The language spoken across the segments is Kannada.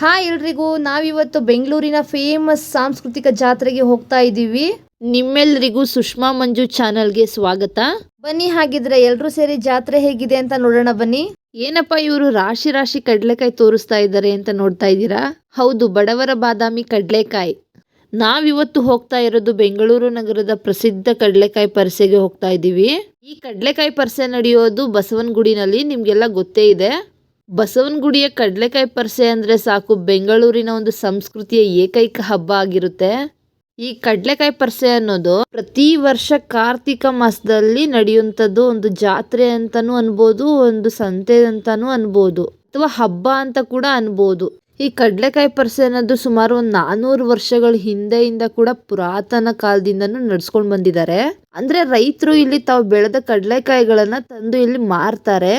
ಹಾಯ್ ಎಲ್ರಿಗೂ ನಾವಿವತ್ತು ಬೆಂಗಳೂರಿನ ಫೇಮಸ್ ಸಾಂಸ್ಕೃತಿಕ ಜಾತ್ರೆಗೆ ಹೋಗ್ತಾ ಇದ್ದೀವಿ. ನಿಮ್ಮೆಲ್ಲರಿಗೂ ಸುಷ್ಮಾ ಮಂಜು ಚಾನಲ್ಗೆ ಸ್ವಾಗತ. ಬನ್ನಿ, ಹಾಗಿದ್ರೆ ಎಲ್ಲರೂ ಸೇರಿ ಜಾತ್ರೆ ಹೇಗಿದೆ ಅಂತ ನೋಡೋಣ ಬನ್ನಿ. ಏನಪ್ಪ, ಇವರು ರಾಶಿ ರಾಶಿ ಕಡಲೆಕಾಯಿ ತೋರಿಸ್ತಾ ಇದ್ದಾರೆ ಅಂತ ನೋಡ್ತಾ ಇದ್ದೀರಾ? ಹೌದು, ಬಡವರ ಬಾದಾಮಿ ಕಡಲೆಕಾಯಿ. ನಾವಿವತ್ತು ಹೋಗ್ತಾ ಇರೋದು ಬೆಂಗಳೂರು ನಗರದ ಪ್ರಸಿದ್ಧ ಕಡಲೆಕಾಯಿ ಪರಿಸೆಗೆ ಹೋಗ್ತಾ ಇದ್ದೀವಿ. ಈ ಕಡಲೆಕಾಯಿ ಪರಿಸೆ ನಡೆಯೋದು ಬಸವನಗುಡಿನಲ್ಲಿ, ನಿಮಗೆಲ್ಲ ಗೊತ್ತೇ ಇದೆ. ಬಸವನಗುಡಿಯ ಕಡಲೆಕಾಯಿ ಪರಿಸೆ ಅಂದರೆ ಸಾಕು ಬೆಂಗಳೂರಿನ ಒಂದು ಸಂಸ್ಕೃತಿಯ ಏಕೈಕ ಹಬ್ಬ ಆಗಿರುತ್ತೆ. ಈ ಕಡಲೆಕಾಯಿ ಪರಿಸೆ ಅನ್ನೋದು ಪ್ರತಿ ವರ್ಷ ಕಾರ್ತಿಕ ಮಾಸದಲ್ಲಿ ನಡೆಯುವಂಥದ್ದು ಒಂದು ಜಾತ್ರೆ ಅಂತಾನೂ ಅನ್ಬೋದು, ಒಂದು ಸಂತೆ ಅಂತಾನೂ ಅನ್ಬೋದು, ಅಥವಾ ಹಬ್ಬ ಅಂತ ಕೂಡ ಅನ್ಬೋದು. ಈ ಕಡಲೆಕಾಯಿ ಪರಿಸೆ ಅನ್ನೋದು ಸುಮಾರು ಒಂದು ನಾನ್ನೂರು ವರ್ಷಗಳ ಹಿಂದೆಯಿಂದ ಕೂಡ ಪುರಾತನ ಕಾಲದಿಂದನೂ ನಡ್ಸ್ಕೊಂಡು ಬಂದಿದ್ದಾರೆ. ಅಂದ್ರೆ ರೈತರು ಇಲ್ಲಿ ತಾವು ಬೆಳೆದ ಕಡಲೆಕಾಯಿಗಳನ್ನು ತಂದು ಇಲ್ಲಿ ಮಾರ್ತಾರೆ.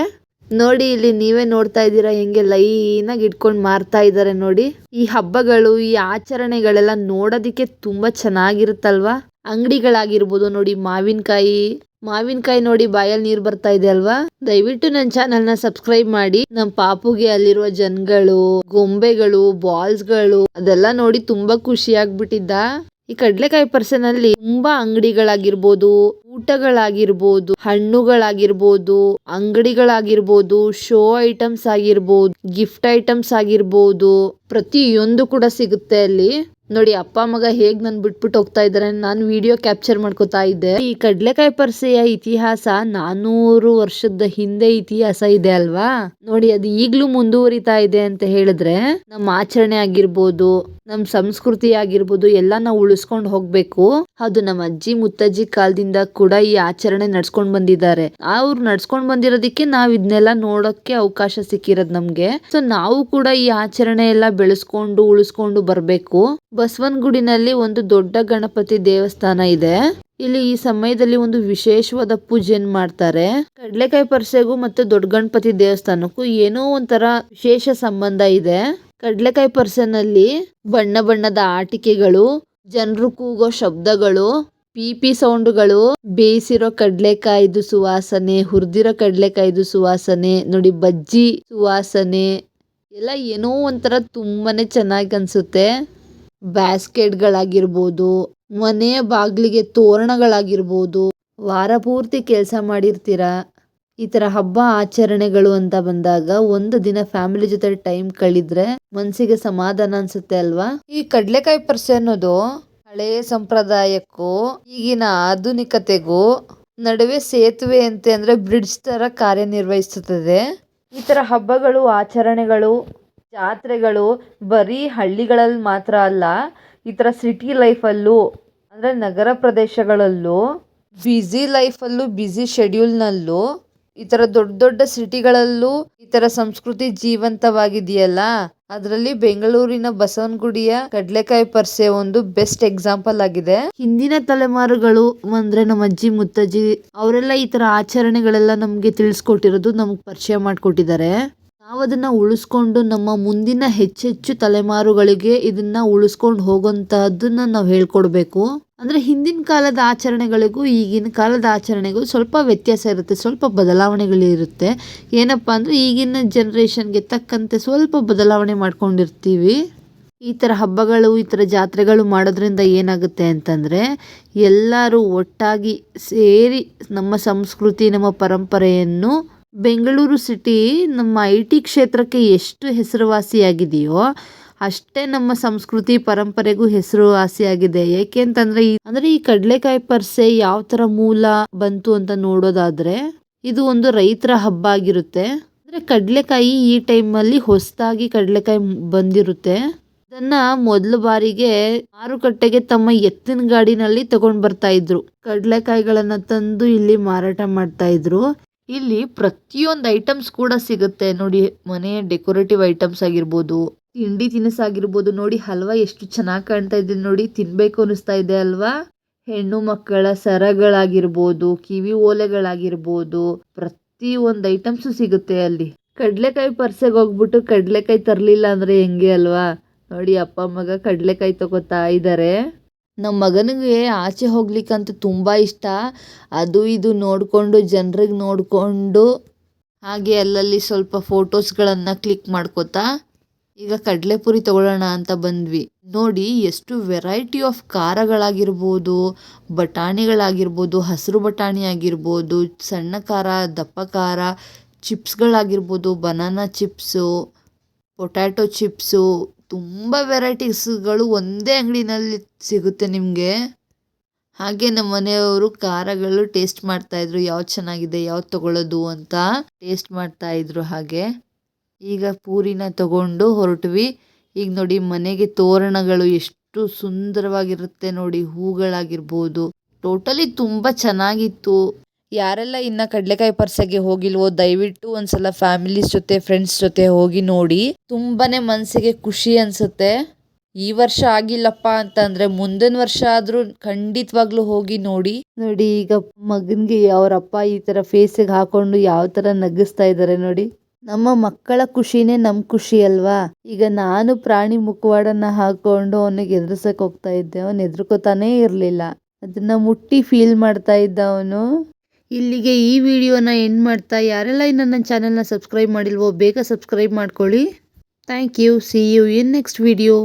ನೋಡಿ, ಇಲ್ಲಿ ನೀವೇ ನೋಡ್ತಾ ಇದ್ದೀರಾ, ಹೆಂಗೆ ಲೈನ್ ಆಗಿ ಇಟ್ಕೊಂಡು ಮಾರ್ತಾ ಇದ್ದಾರೆ ನೋಡಿ. ಈ ಹಬ್ಬಗಳು, ಈ ಆಚರಣೆಗಳೆಲ್ಲ ನೋಡೋದಿಕ್ಕೆ ತುಂಬಾ ಚೆನ್ನಾಗಿರುತ್ತಲ್ವಾ? ಅಂಗಡಿಗಳಾಗಿರ್ಬೋದು ನೋಡಿ, ಮಾವಿನಕಾಯಿ. ಮಾವಿನಕಾಯಿ ನೋಡಿ, ಬಾಯಲ್ಲಿ ನೀರು ಬರ್ತಾ ಇದೆ ಅಲ್ವಾ? ದಯವಿಟ್ಟು ನನ್ನ ನ ಸಬ್ಸ್ಕ್ರೈಬ್ ಮಾಡಿ. ನಮ್ಮ ಪಾಪುಗೆ ಅಲ್ಲಿರುವ ಜನಗಳು, ಗೊಂಬೆಗಳು ಬಾಲ್ಸ್ಗಳು ಅದೆಲ್ಲ ನೋಡಿ ತುಂಬಾ ಖುಷಿ ಆಗ್ಬಿಟ್ಟಿದ್ದ? ಈ ಕಡಲೆಕಾಯಿ ಪರ್ಸನಲ್ಲಿ ತುಂಬಾ ಅಂಗಡಿಗಳಾಗಿರ್ಬೋದು, ಊಟಗಳಾಗಿರ್ಬೋದು, ಹಣ್ಣುಗಳಾಗಿರ್ಬೋದು, ಅಂಗಡಿಗಳಾಗಿರ್ಬೋದು, ಶೋ ಐಟಮ್ಸ್ ಆಗಿರ್ಬೋದು, ಗಿಫ್ಟ್ ಐಟಮ್ಸ್ ಆಗಿರ್ಬೋದು, ಪ್ರತಿಯೊಂದು ಕೂಡ ಸಿಗುತ್ತೆ ಅಲ್ಲಿ. ನೋಡಿ, ಅಪ್ಪ, ಮಗ ಹೇಗ್ ನನ್ ಬಿಟ್ಬಿಟ್ಟು ಹೋಗ್ತಾ ಇದಾರೆ, ನಾನು ವಿಡಿಯೋ ಕ್ಯಾಪ್ಚರ್ ಮಾಡ್ಕೋತಾ ಇದ್ದೆ. ಈ ಕಡ್ಲೆಕಾಯಿ ಪರ್ಸೆಯ ಇತಿಹಾಸ ನಾನೂರು ವರ್ಷದ ಹಿಂದೆ ಇತಿಹಾಸ ಇದೆ ಅಲ್ವಾ? ನೋಡಿ, ಅದು ಈಗ್ಲೂ ಮುಂದುವರಿತಾ ಇದೆ ಅಂತ ಹೇಳಿದ್ರೆ, ನಮ್ಮ ಆಚರಣೆ ಆಗಿರ್ಬೋದು ನಮ್ ಸಂಸ್ಕೃತಿ ಆಗಿರ್ಬೋದು ಎಲ್ಲ ನಾವು ಉಳಿಸ್ಕೊಂಡು ಹೋಗ್ಬೇಕು. ಅದು ನಮ್ಮ ಅಜ್ಜಿ ಮುತ್ತಜ್ಜಿ ಕಾಲದಿಂದ ಕೂಡ ಈ ಆಚರಣೆ ನಡ್ಸ್ಕೊಂಡ್ ಬಂದಿದ್ದಾರೆ. ಅವ್ರು ನಡ್ಸ್ಕೊಂಡ್ ಬಂದಿರೋದಕ್ಕೆ ನಾವ್ ಇದನ್ನೆಲ್ಲ ನೋಡೋಕೆ ಅವಕಾಶ ಸಿಕ್ಕಿರೋದು ನಮಗೆ. ಸೊ ನಾವು ಕೂಡ ಈ ಆಚರಣೆ ಎಲ್ಲ ಬೆಳೆಸ್ಕೊಂಡು, ಉಳಿಸ್ಕೊಂಡು ಬರಬೇಕು. ಬಸವನಗುಡಿನಲ್ಲಿ ಒಂದು ದೊಡ್ಡ ಗಣಪತಿ ದೇವಸ್ಥಾನ ಇದೆ. ಇಲ್ಲಿ ಈ ಸಮಯದಲ್ಲಿ ಒಂದು ವಿಶೇಷವಾದ ಪೂಜೆಯನ್ನು ಮಾಡ್ತಾರೆ? ಕಡಲೆಕಾಯಿ ಪರಿಸೆಗೂ ಮತ್ತೆ ದೊಡ್ಡ ಗಣಪತಿ ದೇವಸ್ಥಾನಕ್ಕೂ ಏನೋ ಒಂಥರ ವಿಶೇಷ ಸಂಬಂಧ ಇದೆ. ಕಡ್ಲೆಕಾಯಿ ಅಲ್ಲಿ ಬಣ್ಣ ಬಣ್ಣದ ಆಟಿಕೆಗಳು, ಜನರು ಕೂಗೋ ಶಬ್ದಗಳು, ಪಿಪಿ ಸೌಂಡ್ಗಳು, ಬೇಯಿಸಿರೋ ಕಡ್ಲೆಕಾಯ್ದು ಸುವಾಸನೆ, ಹುರಿದಿರೋ ಕಡ್ಲೆಕಾಯ್ದು ಸುವಾಸನೆ, ನೋಡಿ ಬಜ್ಜಿ ಸುವಾಸನೆ, ಎಲ್ಲ ಏನೋ ಒಂಥರ ತುಂಬಾನೇ ಚೆನ್ನಾಗಿ ಅನ್ಸುತ್ತೆ. ಬ್ಯಾಸ್ಕೆಟ್ಗಳಾಗಿರ್ಬೋದು ಮನೆಯ ಬಾಗಿಲಿಗೆ ತೋರಣಗಳಾಗಿರ್ಬೋದು, ವಾರ ಪೂರ್ತಿ ಕೆಲಸ ಮಾಡಿರ್ತೀರ? ಈ ತರ ಹಬ್ಬ ಆಚರಣೆಗಳು ಅಂತ ಬಂದಾಗ ಒಂದು ದಿನ ಫ್ಯಾಮಿಲಿ ಜೊತೆ ಟೈಮ್ ಕಳಿದ್ರೆ ಮನ್ಸಿಗೆ ಸಮಾಧಾನ ಅನ್ಸುತ್ತೆ ಅಲ್ವಾ? ಈ ಕಡ್ಲೆಕಾಯಿ ಪರ್ಸೆ ಅನ್ನೋದು ಹಳೆಯ ಸಂಪ್ರದಾಯಕ್ಕೂ, ಈಗಿನ ಆಧುನಿಕತೆಗೂ ನಡುವೆ ಸೇತುವೆ ಅಂತ ಅಂದ್ರೆ ಬ್ರಿಡ್ಜ್ ತರ ಕಾರ್ಯನಿರ್ವಹಿಸುತ್ತದೆ. ಈ ತರ ಹಬ್ಬಗಳು, ಆಚರಣೆಗಳು, ಜಾತ್ರೆಗಳು ಬರೀ ಹಳ್ಳಿಗಳಲ್ಲಿ ಮಾತ್ರ ಅಲ್ಲ, ಈ ಥರ ಸಿಟಿ ಲೈಫಲ್ಲೂ ಅಂದರೆ ನಗರ ಪ್ರದೇಶಗಳಲ್ಲೂ ಬ್ಯುಸಿ ಲೈಫಲ್ಲೂ ಬ್ಯುಸಿ ಶೆಡ್ಯೂಲ್ನಲ್ಲೂ ಈ ತರ ದೊಡ್ಡ ದೊಡ್ಡ ಸಿಟಿಗಳಲ್ಲೂ ಈ ತರ ಸಂಸ್ಕೃತಿ ಜೀವಂತವಾಗಿದೆಯಲ್ಲ? ಅದರಲ್ಲಿ ಬೆಂಗಳೂರಿನ ಬಸವನಗುಡಿಯ ಕಡ್ಲೆಕಾಯಿ ಪರ್ಸೆ ಒಂದು ಬೆಸ್ಟ್ ಎಕ್ಸಾಂಪಲ್ ಆಗಿದೆ. ಹಿಂದಿನ ತಲೆಮಾರುಗಳು ಅಂದ್ರೆ ನಮ್ಮ ಅಜ್ಜಿ, ಮುತ್ತಜ್ಜಿ, ಅವರೆಲ್ಲ ಈ ತರ ಆಚರಣೆಗಳೆಲ್ಲ ನಮ್ಗೆ ತಿಳಿಸ್ಕೊಟ್ಟಿರೋದು ನಮ್ಗೆ ಪರಿಚಯ ಮಾಡ್ಕೊಟ್ಟಿದ್ದಾರೆ. ನಾವು ಅದನ್ನ ಉಳಿಸ್ಕೊಂಡು ನಮ್ಮ ಮುಂದಿನ ಹೆಚ್ಚೆಚ್ಚು ತಲೆಮಾರುಗಳಿಗೆ ಇದನ್ನ ಉಳಿಸ್ಕೊಂಡು ಹೋಗೋಂತಹದ್ದನ್ನ ನಾವು ಹೇಳ್ಕೊಡ್ಬೇಕು. ಅಂದ್ರೆ ಹಿಂದಿನ ಕಾಲದ ಆಚರಣೆಗಳಿಗೂ ಈಗಿನ ಕಾಲದ ಆಚರಣೆಗೂ ಸ್ವಲ್ಪ ವ್ಯತ್ಯಾಸ ಇರುತ್ತೆ, ಸ್ವಲ್ಪ ಬದಲಾವಣೆಗಳಿರುತ್ತೆ ಏನಪ್ಪಾ ಅಂದ್ರೆ ಈಗಿನ ಜನ್ರೇಷನ್ಗೆ ತಕ್ಕಂತೆ ಸ್ವಲ್ಪ ಬದಲಾವಣೆ ಮಾಡ್ಕೊಂಡಿರ್ತೀವಿ. ಈ ಥರ ಹಬ್ಬಗಳು, ಈ ಥರ ಜಾತ್ರೆಗಳು ಮಾಡೋದ್ರಿಂದ ಏನಾಗುತ್ತೆ ಅಂತಂದರೆ ಎಲ್ಲರೂ ಒಟ್ಟಾಗಿ ಸೇರಿ ನಮ್ಮ ಸಂಸ್ಕೃತಿ, ನಮ್ಮ ಪರಂಪರೆಯನ್ನು ಬೆಂಗಳೂರು ಸಿಟಿ ನಮ್ಮ ಐ ಟಿ ಕ್ಷೇತ್ರಕ್ಕೆ ಎಷ್ಟು ಹೆಸರುವಾಸಿಯಾಗಿದೆಯೋ ಅಷ್ಟೇ ನಮ್ಮ ಸಂಸ್ಕೃತಿ ಪರಂಪರೆಗೂ ಹೆಸರುವಾಸಿಯಾಗಿದೆ. ಏಕೆ ಅಂತಂದ್ರೆ ಈ ಅಂದ್ರೆ ಈ ಕಡಲೆಕಾಯಿ ಪರ್ಸೆ ಯಾವ ತರ ಮೂಲ ಬಂತು ಅಂತ ನೋಡೋದಾದ್ರೆ ಇದು ಒಂದು ರೈತರ ಹಬ್ಬ ಆಗಿರುತ್ತೆ. ಅಂದ್ರೆ ಕಡಲೆಕಾಯಿ ಈ ಟೈಮಲ್ಲಿ ಹೊಸದಾಗಿ ಕಡಲೆಕಾಯಿ ಬಂದಿರುತ್ತೆ. ಇದನ್ನ ಮೊದಲ ಬಾರಿಗೆ ಮಾರುಕಟ್ಟೆಗೆ ತಮ್ಮ ಎತ್ತಿನ ಗಾಡಿನಲ್ಲಿ ತಗೊಂಡ್ ಬರ್ತಾ ಇದ್ರು. ಕಡಲೆಕಾಯಿಗಳನ್ನ ತಂದು ಇಲ್ಲಿ ಮಾರಾಟ ಮಾಡ್ತಾ ಇದ್ರು. ಇಲ್ಲಿ ಪ್ರತಿಯೊಂದು ಐಟಮ್ಸ್ ಕೂಡ ಸಿಗುತ್ತೆ. ನೋಡಿ, ಮನೆ ಡೆಕೋರೇಟಿವ್ ಐಟಮ್ಸ್ ಆಗಿರ್ಬೋದು, ತಿಂಡಿ ತಿನಿಸಾಗಿರ್ಬೋದು ನೋಡಿ, ಹಲ್ವಾ ಎಷ್ಟು ಚೆನ್ನಾಗಿ ಕಾಣ್ತಾ ಇದೆ ನೋಡಿ. ತಿನ್ಬೇಕು ಅನಿಸ್ತಾ ಇದೆ ಅಲ್ವಾ? ಹೆಣ್ಣು ಮಕ್ಕಳ ಸರಗಳಾಗಿರ್ಬೋದು, ಕಿವಿ ಓಲೆಗಳಾಗಿರ್ಬೋದು ಪ್ರತಿ ಒಂದು ಐಟಮ್ಸ್ ಸಿಗುತ್ತೆ ಅಲ್ಲಿ. ಕಡಲೆಕಾಯಿ ಪರ್ಸೆಗೆ ಹೋಗ್ಬಿಟ್ಟು ಕಡಲೆಕಾಯಿ ತರಲಿಲ್ಲ ಅಂದ್ರೆ ಹೆಂಗೆ ಅಲ್ವಾ? ನೋಡಿ, ಅಪ್ಪ ಮಗ ಕಡಲೆಕಾಯಿ ತಗೋತಾ ಇದ್ದಾರೆ ನಮ್ಮ ಮಗನಿಗೆ ಆಚೆ ಹೋಗ್ಲಿಕ್ಕಂತೂ ತುಂಬ ಇಷ್ಟ. ಅದು ಇದು ನೋಡಿಕೊಂಡು, ಜನರಿಗೆ ನೋಡಿಕೊಂಡು ಹಾಗೆ ಅಲ್ಲಲ್ಲಿ ಸ್ವಲ್ಪ ಫೋಟೋಸ್ಗಳನ್ನು ಕ್ಲಿಕ್ ಮಾಡ್ಕೋತಾ, ಈಗ ಕಡಲೆಪುರಿ ತಗೊಳ್ಳೋಣ ಅಂತ ಬಂದ್ವಿ. ನೋಡಿ, ಎಷ್ಟು ವೆರೈಟಿ ಆಫ್ ಖಾರಗಳಾಗಿರ್ಬೋದು, ಬಟಾಣಿಗಳಾಗಿರ್ಬೋದು, ಹಸಿರು ಬಟಾಣಿ ಆಗಿರ್ಬೋದು, ಸಣ್ಣ ಖಾರ, ದಪ್ಪ ಖಾರ, ಚಿಪ್ಸ್ಗಳಾಗಿರ್ಬೋದು, ಬನಾನಾ ಚಿಪ್ಸು, ಪೊಟ್ಯಾಟೊ ಚಿಪ್ಸು ತುಂಬ ವೆರೈಟೀಸ್ಗಳು ಒಂದೇ ಅಂಗಡಿನಲ್ಲಿ ಸಿಗುತ್ತೆ ನಿಮಗೆ. ಹಾಗೆ ನಮ್ಮ ಮನೆಯವರು ಖಾರಗಳು ಟೇಸ್ಟ್ ಮಾಡ್ತಾಯಿದ್ರು ಯಾವ್ದು ಚೆನ್ನಾಗಿದೆ, ಯಾವ್ದು ತಗೊಳ್ಳೋದು ಅಂತ ಟೇಸ್ಟ್ ಮಾಡ್ತಾಯಿದ್ರು ಹಾಗೆ. ಈಗ ಪೂರಿನ ತಗೊಂಡು ಹೊರಟ್ವಿ. ಈಗ ನೋಡಿ ಮನೆಗೆ ತೋರಣಗಳು ಎಷ್ಟು ಸುಂದರವಾಗಿರುತ್ತೆ ನೋಡಿ, ಹೂಗಳಾಗಿರ್ಬೋದು. ಟೋಟಲಿ ತುಂಬ ಚೆನ್ನಾಗಿತ್ತು. ಯಾರೆಲ್ಲ ಇನ್ನ ಕಡಲೆಕಾಯಿ ಪರ್ಸಗೆ ಹೋಗಿಲ್ವೋ, ದಯವಿಟ್ಟು ಒಂದ್ಸಲ ಫ್ಯಾಮಿಲೀಸ್ ಜೊತೆ ಫ್ರೆಂಡ್ಸ್ ಜೊತೆ ಹೋಗಿ ನೋಡಿ, ತುಂಬಾನೇ ಮನಸ್ಸಿಗೆ ಖುಷಿ ಅನ್ಸುತ್ತೆ. ಈ ವರ್ಷ ಆಗಿಲ್ಲಪ್ಪ ಅಂತಂದ್ರೆ ಮುಂದಿನ ವರ್ಷ ಆದ್ರೂ ಖಂಡಿತವಾಗ್ಲೂ ಹೋಗಿ ನೋಡಿ. ನೋಡಿ, ಈಗ ಮಗನ್ಗೆ ಅವ್ರ ಅಪ್ಪ ಈ ತರ ಫೇಸಿಗೆ ಹಾಕೊಂಡು ಯಾವ ತರ ನಗಿಸ್ತಾ ಇದ್ದಾರೆ ನೋಡಿ. ನಮ್ಮ ಮಕ್ಕಳ ಖುಷಿನೇ ನಮ್ ಖುಷಿ ಅಲ್ವಾ? ಈಗ ನಾನು ಪ್ರಾಣಿ ಮುಖವಾಡನ್ನ ಹಾಕೊಂಡು ಅವನಿಗೆ ಎದುರಿಸಕ್ ಹೋಗ್ತಾ ಇದ್ದೆ, ಅವನು ಎದುರ್ಕೋತಾನೇ ಇರ್ಲಿಲ್ಲ. ಅದನ್ನ ಮುಟ್ಟಿ ಫೀಲ್ ಮಾಡ್ತಾ ಇದ್ದ ಅವನು. ಇಲ್ಲಿಗೆ ಈ ವಿಡಿಯೋನ ಎಂಡ್ ಮಾಡ್ತಾ ಯಾರೆಲ್ಲ ಇನ್ನು ನನ್ನ ಚಾನಲ್ನ ಸಬ್ಸ್ಕ್ರೈಬ್ ಮಾಡಿಲ್ವೋ ಬೇಗ ಸಬ್ಸ್ಕ್ರೈಬ್ ಮಾಡ್ಕೊಳ್ಳಿ. Thank you see you in next video